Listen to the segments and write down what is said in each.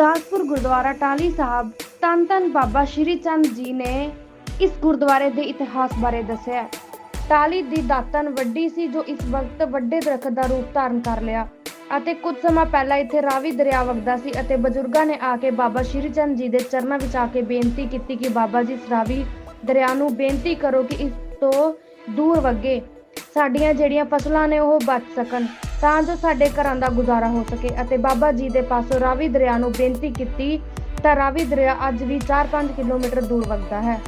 ਗੁਰਦਾਸਪੁਰ ਗੁਰਦੁਆਰਾ ਟਾਲੀ ਸਾਹਿਬ ਧੰਨ ਧੰਨ ਬਾਬਾ ਸ਼੍ਰੀ ਚੰਦ ਜੀ ਨੇ ਇਸ ਗੁਰਦੁਆਰੇ ਦੇ ਇਤਿਹਾਸ ਬਾਰੇ ਦੱਸਿਆ ਟਾਲੀ ਦੀ ਦਾਤਨ ਵੱਡੀ ਸੀ ਜੋ ਇਸ ਵਕਤ ਵੱਡੇ ਦਰਖਤ ਦਾ ਰੂਪ ਧਾਰਨ ਕਰ ਲਿਆ ਅਤੇ ਕੁਝ ਸਮਾਂ ਪਹਿਲਾਂ ਇੱਥੇ ਰਾਵੀ ਦਰਿਆ ਵਗਦਾ ਸੀ ਅਤੇ ਬਜ਼ੁਰਗਾਂ ਨੇ ਆ ਕੇ ਬਾਬਾ ਸ਼੍ਰੀ ਚੰਦ ਜੀ ਦੇ ਚਰਨਾਂ ਵਿੱਚ ਆ ਕੇ ਬੇਨਤੀ ਕੀਤੀ ਕਿ ਬਾਬਾ ਜੀ ਇਸ ਰਾਵੀ ਦਰਿਆ ਨੂੰ ਬੇਨਤੀ ਕਰੋ ਕਿ ਇਸ ਤੋਂ ਦੂਰ ਵਗੇ। ਸਾਡੀਆਂ ਜਿਹੜੀਆਂ ਫਸਲਾਂ ਨੇ ਉਹ ਬਚ ਸਕਣ, ਤਾਂ ਜੋ ਸਾਡੇ ਘਰਾਂ ਦਾ ਗੁਜ਼ਾਰਾ ਹੋ ਸਕੇ। ਅਤੇ ਬਾਬਾ ਜੀ ਦੇ ਪਾਸੋਂ ਰਾਵੀ ਦਰਿਆ ਨੂੰ ਬੇਨਤੀ ਕੀਤੀ, ਤਾਂ ਰਾਵੀ ਦਰਿਆ ਅੱਜ ਵੀ 4-5 ਕਿਲੋਮੀਟਰ ਦੂਰ ਵਗਦਾ ਹੈ।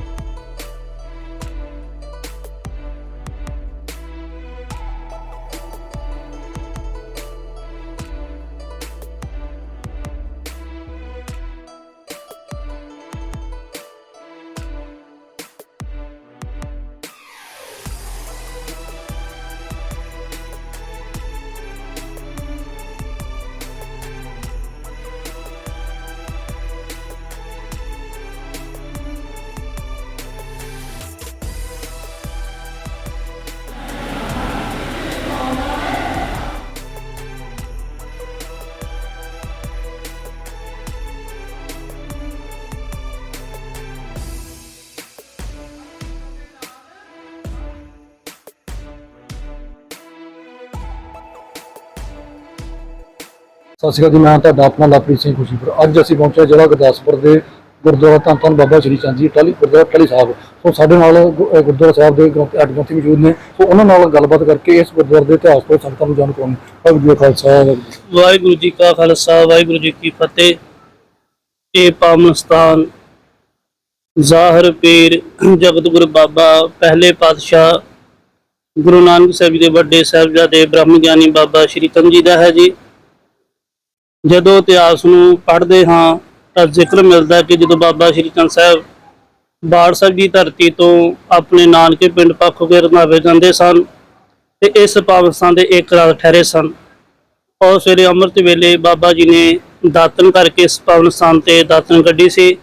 ਸਤਿ ਸ਼੍ਰੀ ਅਕਾਲ ਜੀ, ਮੈਂ ਤੁਹਾਡਾ ਆਪਣਾ ਲਵਪ੍ਰੀਤ ਸਿੰਘ ਖੁਸ਼ੀਪੁਰ। ਅੱਜ ਅਸੀਂ ਪਹੁੰਚੇ ਜ਼ਿਲ੍ਹਾ ਗੁਰਦਾਸਪੁਰ ਦੇ ਗੁਰਦੁਆਰਾ ਧੰਨ ਧੰਨ ਬਾਬਾ ਸ਼੍ਰੀ ਚੰਦ ਜੀ ਟਾਲੀ ਗੁਰਦੁਆਰਾ ਟਾਲੀ ਸਾਹਿਬ। ਸੋ ਸਾਡੇ ਨਾਲ ਗੁਰਦੁਆਰਾ ਸਾਹਿਬ ਦੇ ਗ੍ਰੰਥ ਗ੍ਰੰਥੀ ਮੌਜੂਦ ਨੇ। ਸੋ ਉਹਨਾਂ ਨਾਲ ਗੱਲਬਾਤ ਕਰਕੇ ਇਸ ਗੁਰਦੁਆਰੇ ਦੇ ਇਤਿਹਾਸ ਤੋਂ ਸੰਗਤਾਂ ਨੂੰ ਜਾਣੂ ਕਰਾਉਣੀ। ਵਾਹਿਗੁਰੂ ਜੀ ਖਾਲਸਾ, ਵਾਹਿਗੁਰੂ ਜੀ ਵਾਹਿਗੁਰੂ ਜੀ ਕਾ ਖਾਲਸਾ, ਵਾਹਿਗੁਰੂ ਜੀ ਕੀ ਫਤਿਹ। ਇਹ ਪਾਵਨ ਸਥਾਨ ਜ਼ਾਹਰ ਪੀਰ ਜਗਤ ਗੁਰੂ ਬਾਬਾ ਪਹਿਲੇ ਪਾਤਸ਼ਾਹ ਗੁਰੂ ਨਾਨਕ ਸਾਹਿਬ ਜੀ ਦੇ ਵੱਡੇ ਸਾਹਿਬਜ਼ਾਦੇ ਬ੍ਰਹਮ ਗਿਆਨੀ ਬਾਬਾ ਸ਼੍ਰੀ ਚੰਦ ਜੀ ਦਾ ਹੈ ਜੀ। ਜਦੋਂ ਇਤਿਹਾਸ ਨੂੰ ਪੜ੍ਹਦੇ ਹਾਂ, ਤਾਂ ਜ਼ਿਕਰ ਮਿਲਦਾ ਕਿ ਜਦੋਂ ਬਾਬਾ ਸ਼੍ਰੀ ਚੰਦ ਸਾਹਿਬ ਬਾੜ ਸਾਹਿਬ ਦੀ ਧਰਤੀ ਤੋਂ ਆਪਣੇ ਨਾਨਕੇ ਪਿੰਡ ਪੱਖੋ ਕੇ ਰੰਧਾਵੇ ਜਾਂਦੇ ਸਨ ਤੇ ਇਸ ਪਾਵਨ ਸਥਾਨ ਦੇ ਇੱਕ ਰਾਤ ਠਹਿਰੇ ਸਨ। ਔਰ ਸਵੇਰੇ ਅੰਮ੍ਰਿਤ ਵੇਲੇ ਬਾਬਾ ਜੀ ਨੇ ਦਾਤਨ ਕਰਕੇ ਇਸ ਪਾਵਨ ਸਥਾਨ ਤੇ ਦਾਤਨ ਕੱਢੀ ਸੀ,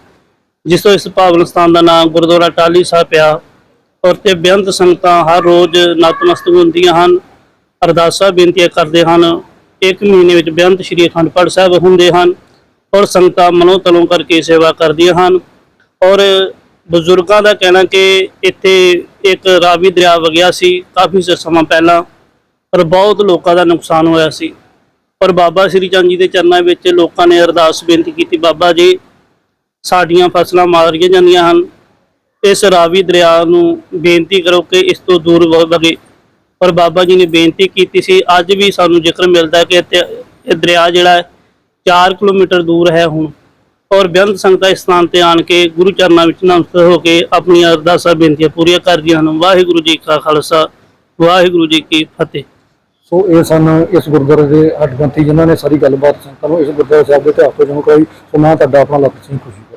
ਜਿਸ ਤੋਂ ਇਸ ਪਾਵਨ ਸਥਾਨ ਦਾ ਨਾਮ ਗੁਰਦੁਆਰਾ ਟਾਲੀ ਸਾਹਿਬ ਪਿਆ। ਔਰ ਤੇ ਬੇਅੰਤ ਸੰਗਤਾਂ ਹਰ ਰੋਜ਼ ਨਤਮਸਤਕ ਹੁੰਦੀਆਂ ਹਨ। ਅਰਦਾਸਾਂ ਬੇਨਤੀਆਂ ਕਰਦੇ ਹਨ। ਇੱਕ ਮਹੀਨੇ ਵਿੱਚ ਬੇਅੰਤ ਸ਼੍ਰੀ ਅਖੰਡ ਪਾਠ ਸਾਹਿਬ ਹੁੰਦੇ ਹਨ ਔਰ ਸੰਗਤਾਂ ਮਨੋ ਤਲੋਂ ਕਰਕੇ ਸੇਵਾ ਕਰਦੀਆਂ ਹਨ ਔਰ ਬਜ਼ੁਰਗਾਂ ਦਾ ਕਹਿਣਾ ਕਿ ਇੱਥੇ ਇੱਕ ਰਾਵੀ ਦਰਿਆ ਵਗਿਆ ਸੀ, ਕਾਫੀ ਸਮਾਂ ਪਹਿਲਾਂ ਪਰ ਬਹੁਤ ਲੋਕਾਂ ਦਾ ਨੁਕਸਾਨ ਹੋਇਆ ਸੀ। ਪਰ ਬਾਬਾ ਸ੍ਰੀ ਚੰਦ ਜੀ ਦੇ ਚਰਨਾਂ ਵਿੱਚ ਲੋਕਾਂ ਨੇ ਅਰਦਾਸ ਬੇਨਤੀ ਕੀਤੀ, ਬਾਬਾ ਜੀ, ਸਾਡੀਆਂ ਫਸਲਾਂ ਮਾਰੀਆਂ ਜਾਂਦੀਆਂ ਹਨ। ਇਸ ਰਾਵੀ ਦਰਿਆ ਨੂੰ ਬੇਨਤੀ ਕਰੋ ਕਿ ਇਸ ਤੋਂ ਦੂਰ ਵ- ਵਗੇ ਔਰ ਬਾਬਾ ਜੀ ਨੇ ਬੇਨਤੀ ਕੀਤੀ ਸੀ, ਅੱਜ ਵੀ ਸਾਨੂੰ ਜ਼ਿਕਰ ਮਿਲਦਾ ਕਿ ਇਹ ਦਰਿਆ ਜਿਹੜਾ ਹੈ 4 ਕਿਲੋਮੀਟਰ ਦੂਰ ਹੈ ਹੁਣ। ਔਰ ਬੇਅੰਤ ਸੰਗਤਾਂ ਇਸ ਸਥਾਨ ਤੇ ਆਣ ਕੇ ਗੁਰੂ ਚਰਨਾਂ ਵਿੱਚ ਨਮਸਤ ਹੋ ਕੇ ਆਪਣੀਆਂ ਅਰਦਾਸਾਂ, ਬੇਨਤੀਆਂ ਪੂਰੀਆਂ ਕਰਦੀਆਂ ਹਨ। ਵਾਹਿਗੁਰੂ ਜੀ ਕਾ ਖਾਲਸਾ, ਵਾਹਿਗੁਰੂ ਜੀ ਕੀ ਫਤਿਹ। ਸੋ ਇਹ ਸਨ ਇਸ ਗੁਰਦੁਆਰੇ ਦੇ ਅੱਡ ਜਿਨ੍ਹਾਂ ਨੇ ਸਾਰੀ ਗੱਲਬਾਤ ਸੰਗਤਾਂ ਨੂੰ ਇਸ ਗੁਰਦੁਆਰਾ ਸਾਹਿਬ ਦੇ ਇਤਿਹਾਸ ਤੋਂ ਜਾਣੂ ਸੋ ਮੈਂ ਤੁਹਾਡਾ ਆਪਣਾ ਲਵਪ੍ਰੀਤ ਸਿੰਘ ਖੁਸ਼ੀ।